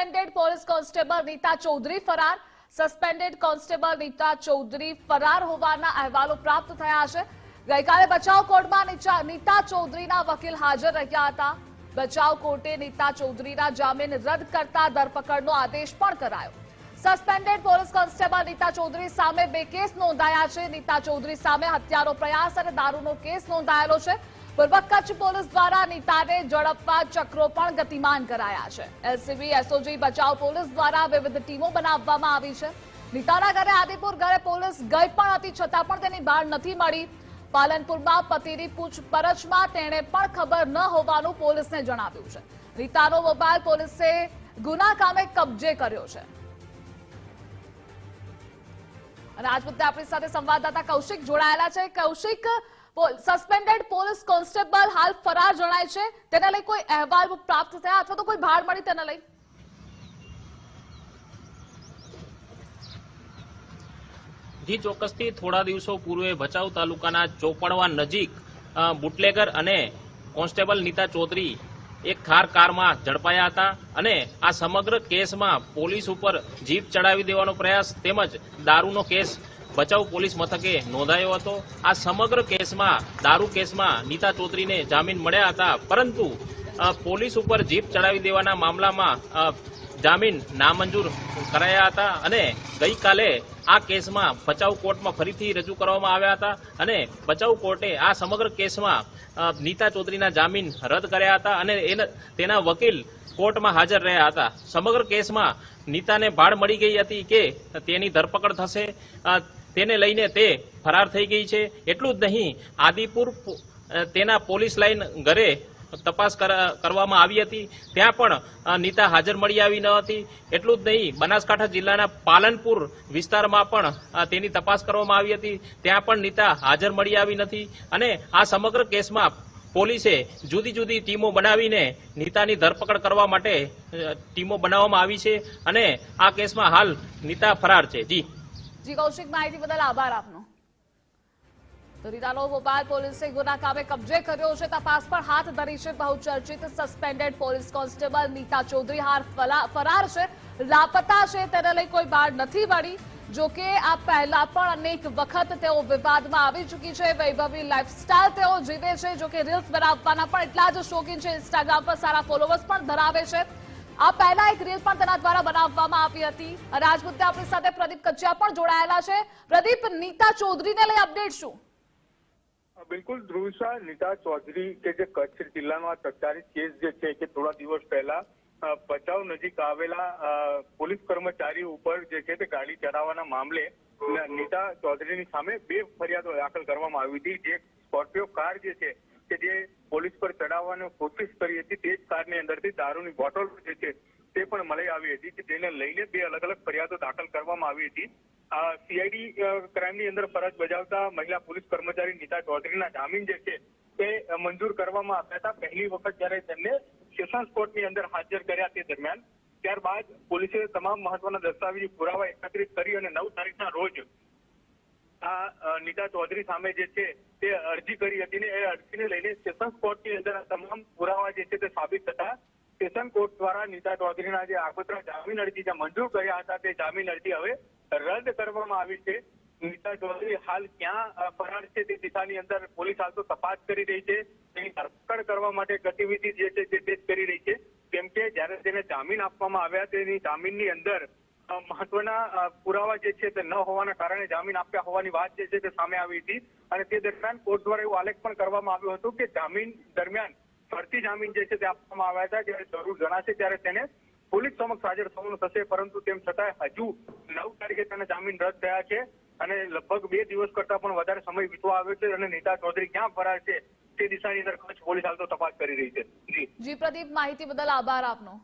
Suspended police constable Rita Chaudhary ફરાર. Suspended constable Rita Chaudhary ફરાર હોવાના અહેવાલો પ્રાપ્ત થયા છે. ગઈકાલે બચાવ કોર્ટમાં નીતા ચૌધરીના વકીલ હાજર રહ્યા હતા. બચાવ કોર્ટે નીતા ચૌધરીના જામીન રદ કરતા ધરપકડનો આદેશ પણ કરાયો. Suspended police constable Nita Chaudhary સામે બે કેસ નોંધાયા છે. નીતા ચૌધરી સામે હત્યાનો પ્રયાસ અને દારૂનો કેસ નોંધાયેલો છે. પૂર્વ કચ્છ પોલીસ દ્વારા નેતાને ઝડપવા ચક્રો પણ ગતિમાન કરાયા છે. એલસીબી, એસઓજી, બચાવ પોલીસ દ્વારા વિવિધ ટીમો બનાવવામાં આવી છે. નીતાના ઘરે આદિપુર ઘરે પોલીસ ગઈ પણ હતી, છતાં પણ તેની બહાર નથી મળી. પાલનપુરમાં પતિની પૂછપરછમાં તેણે પણ ખબર ન હોવાનું પોલીસને જણાવ્યું છે. નીતાનો મોબાઈલ પોલીસે ગુના કામે કબજે કર્યો છે. અને આજ મુદ્દે આપણી સાથે સંવાદદાતા કૌશિક જોડાયેલા છે. કૌશિક સસ્પેન્ડેડ પોલીસ કોન્સ્ટેબલ હાલ ફરાર જણાય છે. તેના લઈ કોઈ અહેવાલ પ્રાપ્ત થયા અથવા તો કોઈ ભાડ મળી તેના લઈ? જી, ચોક્કસથી થોડા દિવસો પૂર્વે ભચાઉ તાલુકાના ચોપડવા નજીક બુટલેગર અને કોન્સ્ટેબલ નીતા ચૌધરી એક થાર કારમાં ઝડપાયા હતા અને આ સમગ્ર કેસમાં પોલીસ ઉપર જીપ ચડાવી દેવાનો પ્રયાસ તેમજ દારૂનો કેસ ભચાઉ પોલીસ મથકે નોંધાયો હતો. આ સમગ્ર કેસમાં, દારૂ કેસમાં નીતા ચૌધરીને જામીન મળ્યા હતા. પરંતુ પોલીસ ઉપર જીપ ચડાવી દેવાના મામલામાં જામીન નામંજૂર કરાયા હતા અને ગઈકાલે આ કેસમાં બચાવ કોર્ટમાં ફરીથી રજૂ કરવામાં આવ્યા હતા અને બચાવ કોર્ટે આ સમગ્ર કેસમાં નીતા ચૌધરીના જામીન રદ કર્યા હતા અને તેના વકીલ કોર્ટમાં હાજર રહ્યા હતા. સમગ્ર કેસમાં નીતાને ભાળ મળી ગઈ હતી કે તેની ધરપકડ થશે તેને લઈને તે ફરાર થઈ ગઈ છે. એટલું જ નહીં, આદિપુર તેના પોલીસ લાઈન ઘરે તપાસ કર- કરવામાં આવી હતી. ત્યાં પણ નીતા હાજર મળી આવી ન હતી. એટલું જ નહીં, બનાસકાંઠા જિલ્લાના પાલનપુર વિસ્તારમાં પણ તેની તપાસ કરવામાં આવી હતી. ત્યાં પણ નીતા હાજર મળી આવી નથી. અને આ સમગ્ર કેસમાં પોલીસે જુદી જુદી ટીમો બનાવીને નીતાની ધરપકડ કરવા માટે ટીમો બનાવવામાં આવી છે. અને આ કેસમાં હાલ નીતા ફરાર છે. જી. જી, કૌશિક, માહિતી બદલ આભાર આપનો. રીતાનો મોબાઈલ પોલીસે ગુના કામે કબજે કર્યો છે. તપાસ પણ હાથ ધરી છે બહુચર્ચિત suspended police constable Nita Chaudhary. હાર ફરાર છે, લાપતા છે, તેને લઈ કોઈ બાળ નથી મળી. જો કે આ પહેલા પણ અનેક વખત તેઓ વિવાદમાં આવી ચૂકી છે. વૈભવી લાઇફસ્ટાઇલ તેઓ જીવે છે. જો કે રીલ્સ બનાવવાના પણ એટલા જ શોખીન છે. ઇન્સ્ટાગ્રામ પર સારા ફોલોવર્સ પણ ધરાવે છે. આ પહેલા એક રીલ પણ તેના દ્વારા બનાવવામાં આવી હતી. અને આજ મુદ્દે આપણી સાથે પ્રદીપ કચ્યા પણ જોડાયેલા છે. પ્રદીપ, નીતા ચૌધરીને લઈ અપડેટ શું? બિલકુલ. ધ્રુવિશા નીતા ચૌધરી કે જે કચ્છ જિલ્લાનો આ ચર્ચારિત કેસ જે છે કે થોડા દિવસ પહેલા ભચાઉ નજીક આવેલા પોલીસ કર્મચારી ઉપર જે છે તે ગાડી ચડાવવાના મામલે નીતા ચૌધરીની સામે બે ફરિયાદો દાખલ કરવામાં આવી હતી. જે સ્કોર્પિયો કાર જે છે કે જે પોલીસ પર ચડાવવાની કોશિશ કરી હતી, તે જ કારની અંદરથી દારૂની બોટલ જે છે તે પણ મળી આવી હતી કે તેને લઈને બે અલગ અલગ ફરિયાદો દાખલ કરવામાં આવી હતી. સીઆઈડી ક્રાઇમની અંદર ફરજ બજાવતા મહિલા પોલીસ કર્મચારી નીતા ચૌધરીના જામીન જે છે, તે મંજૂર કરવામાં આવ્યા હતા. પહેલી વખત જ્યારે તેમને સેશન્સ કોર્ટની અંદર હાજર કર્યા તે દરમિયાન, ત્યારબાદ પોલીસે તમામ મહત્વના દસ્તાવેજી પુરાવા એકત્રિત કરી અને નવ તારીખના રોજ આ નીતા ચૌધરી સામે જે છે, તે અરજી કરી હતી ને એ અરજીને લઈને સેશન્સ કોર્ટની અંદર તમામ પુરાવા જે છે તે સાબિત થતા સેશન કોર્ટ દ્વારા નીતા ચૌધરીના જે આગોતરા જામીન અરજી જે મંજૂર કર્યા હતા તે જામીન અરજી હવે રદ કરવામાં આવી છે. નીતા ચૌધરી હાલ ક્યાં ફરાર છે તે દિશાની અંદર પોલીસ હાલ તો તપાસ કરી રહી છે. તેની ધરપકડ કરવા માટે ગતિવિધિ જે છે તે કરી રહી છે. કેમ કે જ્યારે તેને જામીન આપવામાં આવ્યા, તેની જામીનની અંદર મહત્વના પુરાવા જે છે તે ન હોવાના કારણે જામીન આપ્યા હોવાની વાત જે છે તે સામે આવી હતી. અને તે દરમિયાન કોર્ટ દ્વારા એવું આલેખ પણ કરવામાં આવ્યું હતું કે જામીન દરમિયાન ફરતી જામીન જે છે તે આપવામાં આવ્યા હતા, જ્યારે જરૂર જણાશે ત્યારે તેને પોલીસ સમક્ષ હાજર થવાનું થશે, પરંતુ તેમ છતાં હજુ નવ તારીખે તેને જામીન રદ થયા છે અને લગભગ બે દિવસ કરતા પણ વધારે સમય વીતવા આવ્યો છે અને નીતા ચૌધરી ક્યાં ફરાર છે તે દિશાની અંદર કચ્છ પોલીસ હાલ તો તપાસ કરી રહી છે. જી. પ્રદીપ, માહિતી બદલ આભાર આપનો.